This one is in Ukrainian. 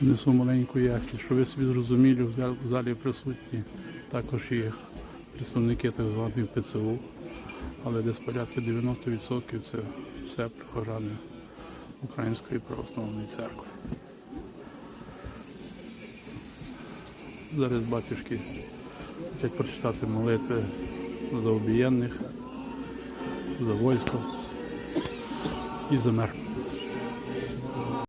Несу маленьку ясність, щоб ви собі зрозуміли, в залі присутні також є представники так званої ПЦУ, але десь порядка 90% це все прихожани Української православної церкви. Зараз батюшки хочуть прочитати молитви за обієнних, за військо і за мир.